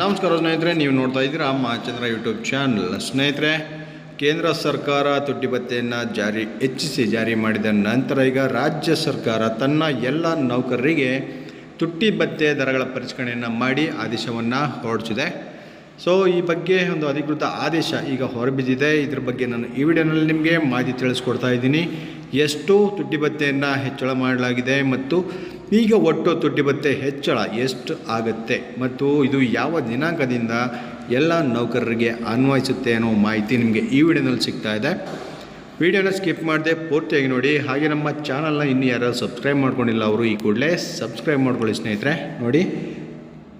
ನಮಸ್ಕಾರ ಸ್ನೇಹಿತರೆ, ನೀವು ನೋಡ್ತಾ ಇದ್ದೀರಾ ಮಹಾಚಂದ್ರ ಯೂಟ್ಯೂಬ್ ಚಾನಲ್ ಸ್ನೇಹಿತರೆ, ಕೇಂದ್ರ ಸರ್ಕಾರ ತುಟ್ಟಿ ಭತ್ಯೆಯನ್ನು ಜಾರಿ ಹೆಚ್ಚಿಸಿ ಜಾರಿ ಮಾಡಿದ ನಂತರ ಈಗ ರಾಜ್ಯ ಸರ್ಕಾರ ತನ್ನ ಎಲ್ಲ ನೌಕರರಿಗೆ ತುಟ್ಟಿ ಭತ್ಯೆ ದರಗಳ ಪರಿಷ್ಕರಣೆಯನ್ನು ಮಾಡಿ ಆದೇಶವನ್ನು ಹೊರಡಿಸಿದೆ. ಸೊ ಈ ಬಗ್ಗೆ ಒಂದು ಅಧಿಕೃತ ಆದೇಶ ಈಗ ಹೊರಬಿದ್ದಿದೆ. ಇದ್ರ ಬಗ್ಗೆ ನಾನು ಈ ವಿಡಿಯೋನಲ್ಲಿ ನಿಮಗೆ ಮಾಹಿತಿ ತಿಳಿಸ್ಕೊಡ್ತಾ ಇದ್ದೀನಿ. ಎಷ್ಟು ತುಟ್ಟಿ ಭತ್ಯೆಯನ್ನು ಹೆಚ್ಚಳ ಮಾಡಲಾಗಿದೆ ಮತ್ತು ಈಗ ಒಟ್ಟು ತುಟ್ಟಿ ಭತ್ತೆ ಹೆಚ್ಚಳ ಎಷ್ಟು ಆಗುತ್ತೆ ಮತ್ತು ಇದು ಯಾವ ದಿನಾಂಕದಿಂದ ಎಲ್ಲ ನೌಕರರಿಗೆ ಅನ್ವಯಿಸುತ್ತೆ ಅನ್ನೋ ಮಾಹಿತಿ ನಿಮಗೆ ಈ ವಿಡಿಯೋನಲ್ಲಿ ಸಿಗ್ತಾ ಇದೆ. ವಿಡಿಯೋನ ಸ್ಕಿಪ್ ಮಾಡದೆ ಪೂರ್ತಿಯಾಗಿ ನೋಡಿ. ಹಾಗೆ ನಮ್ಮ ಚಾನಲ್ನ ಇನ್ನು ಯಾರು ಸಬ್ಸ್ಕ್ರೈಬ್ ಮಾಡ್ಕೊಂಡಿಲ್ಲ ಅವರು ಈ ಕೂಡಲೇ ಸಬ್ಸ್ಕ್ರೈಬ್ ಮಾಡ್ಕೊಳ್ಳಿ ಸ್ನೇಹಿತರೆ. ನೋಡಿ.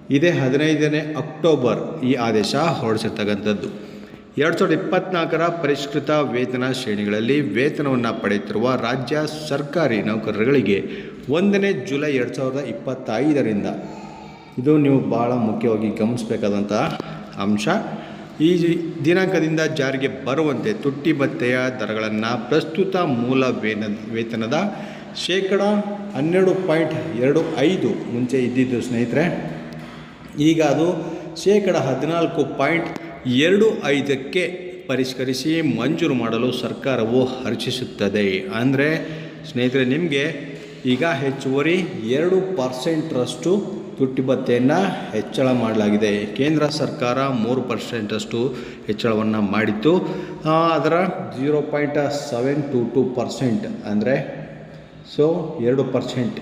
ಇದೇ ಹದಿನೈದನೇ ಅಕ್ಟೋಬರ್ ಈ ಆದೇಶ ಹೊರಡಿಸಿರ್ತಕ್ಕಂಥದ್ದು ಎರಡು ಸಾವಿರದ ಇಪ್ಪತ್ತ್ನಾಲ್ಕರ ಪರಿಷ್ಕೃತ ವೇತನ ಶ್ರೇಣಿಗಳಲ್ಲಿ ವೇತನವನ್ನು ಪಡೆಯುತ್ತಿರುವ ರಾಜ್ಯ ಸರ್ಕಾರಿ ನೌಕರರುಗಳಿಗೆ ಒಂದನೇ ಜುಲೈ ಎರಡು ಸಾವಿರದ ಇಪ್ಪತ್ತೈದರಿಂದ. ಇದು ನೀವು ಭಾಳ ಮುಖ್ಯವಾಗಿ ಗಮನಿಸಬೇಕಾದಂತಹ ಅಂಶ. ಈ ದಿನಾಂಕದಿಂದ ಜಾರಿಗೆ ಬರುವಂತೆ ತುಟ್ಟಿ ಭತ್ತೆಯ ದರಗಳನ್ನು ಪ್ರಸ್ತುತ ಮೂಲ ವೇನ ವೇತನದ ಶೇಕಡ ಹನ್ನೆರಡು ಪಾಯಿಂಟ್ ಎರಡು ಐದು ಮುಂಚೆ ಇದ್ದಿದ್ದು ಸ್ನೇಹಿತರೆ. ಈಗ ಅದು ಶೇಕಡ ಹದಿನಾಲ್ಕು ಪಾಯಿಂಟ್ ಎರಡು ಐದಕ್ಕೆ ಪರಿಷ್ಕರಿಸಿ ಮಂಜೂರು ಮಾಡಲು ಸರ್ಕಾರವು ಹರ್ಷಿಸುತ್ತದೆ ಅಂದರೆ ಸ್ನೇಹಿತರೆ, ನಿಮಗೆ ಈಗ ಹೆಚ್ಚುವರಿ ಎರಡು ಪರ್ಸೆಂಟ್ರಷ್ಟು ತುಟ್ಟಿ ಭತ್ಯೆಯನ್ನು ಹೆಚ್ಚಳ ಮಾಡಲಾಗಿದೆ. ಕೇಂದ್ರ ಸರ್ಕಾರ ಮೂರು ಪರ್ಸೆಂಟಷ್ಟು ಹೆಚ್ಚಳವನ್ನು ಮಾಡಿತ್ತು. ಅದರ zero point seven two two percent ಅಂದರೆ, ಸೊ ಎರಡು ಪರ್ಸೆಂಟ್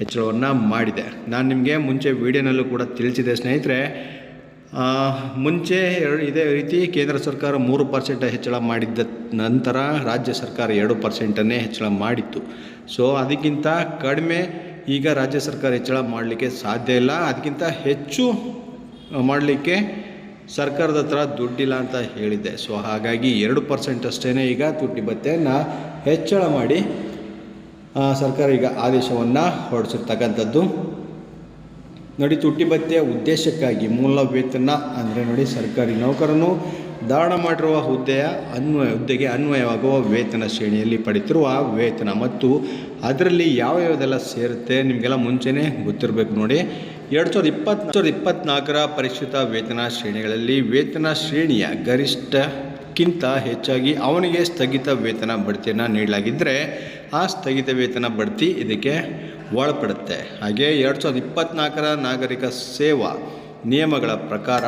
ಹೆಚ್ಚಳವನ್ನು ಮಾಡಿದೆ. ನಾನು ನಿಮಗೆ ಮುಂಚೆ ವಿಡಿಯೋನಲ್ಲೂ ಕೂಡ ತಿಳಿಸಿದೆ ಸ್ನೇಹಿತರೆ. ಮುಂಚೆ ಇದೇ ರೀತಿ ಕೇಂದ್ರ ಸರ್ಕಾರ ಮೂರು ಪರ್ಸೆಂಟ್ ಹೆಚ್ಚಳ ಮಾಡಿದ್ದ ನಂತರ ರಾಜ್ಯ ಸರ್ಕಾರ ಎರಡು ಪರ್ಸೆಂಟನ್ನೇ ಹೆಚ್ಚಳ ಮಾಡಿತ್ತು. ಸೊ ಅದಕ್ಕಿಂತ ಕಡಿಮೆ ಈಗ ರಾಜ್ಯ ಸರ್ಕಾರ ಹೆಚ್ಚಳ ಮಾಡಲಿಕ್ಕೆ ಸಾಧ್ಯ ಇಲ್ಲ. ಅದಕ್ಕಿಂತ ಹೆಚ್ಚು ಮಾಡಲಿಕ್ಕೆ ಸರ್ಕಾರದ ಹತ್ರ ದುಡ್ಡಿಲ್ಲ ಅಂತ ಹೇಳಿದ್ದೆ. ಸೊ ಹಾಗಾಗಿ ಎರಡು ಪರ್ಸೆಂಟ್ ಅಷ್ಟೇ ಈಗ ತುಟ್ಟಿ ಭತ್ಯೆಯನ್ನು ಹೆಚ್ಚಳ ಮಾಡಿ ಸರ್ಕಾರ ಈಗ ಆದೇಶವನ್ನು ಹೊರಡಿಸಿರ್ತಕ್ಕಂಥದ್ದು. ನೋಡಿ, ತುಟ್ಟಿ ಭತ್ಯೆ ಉದ್ದೇಶಕ್ಕಾಗಿ ಮೂಲ ವೇತನ ಅಂದರೆ ನೋಡಿ, ಸರ್ಕಾರಿ ನೌಕರನು ಧಾರಣ ಮಾಡಿರುವ ಹುದ್ದೆಯ ಅನ್ವಯ, ಹುದ್ದೆಗೆ ಅನ್ವಯವಾಗುವ ವೇತನ ಶ್ರೇಣಿಯಲ್ಲಿ ಪಡೆಯುತ್ತಿರುವ ವೇತನ ಮತ್ತು ಅದರಲ್ಲಿ ಯಾವ ಯಾವುದೆಲ್ಲ ಸೇರುತ್ತೆ ನಿಮಗೆಲ್ಲ ಮುಂಚೆನೇ ಗೊತ್ತಿರಬೇಕು ನೋಡಿ. ಎರಡು ಸಾವಿರದ ಇಪ್ಪತ್ತು ಸಾವಿರದ ಇಪ್ಪತ್ತ್ನಾಲ್ಕರ ಪರಿಷ್ಕೃತ ವೇತನ ಶ್ರೇಣಿಗಳಲ್ಲಿ ವೇತನ ಶ್ರೇಣಿಯ ಗರಿಷ್ಠಕ್ಕಿಂತ ಹೆಚ್ಚಾಗಿ ಅವನಿಗೆ ಸ್ಥಗಿತ ವೇತನ ಬಡ್ತಿಯನ್ನು ನೀಡಲಾಗಿದ್ದರೆ ಆ ಸ್ಥಗಿತ ವೇತನ ಬಡ್ತಿ ಇದಕ್ಕೆ ಒಳಪಡುತ್ತೆ. ಹಾಗೆ ಎರಡು ಸಾವಿರದ ನಾಗರಿಕ ಸೇವಾ ನಿಯಮಗಳ ಪ್ರಕಾರ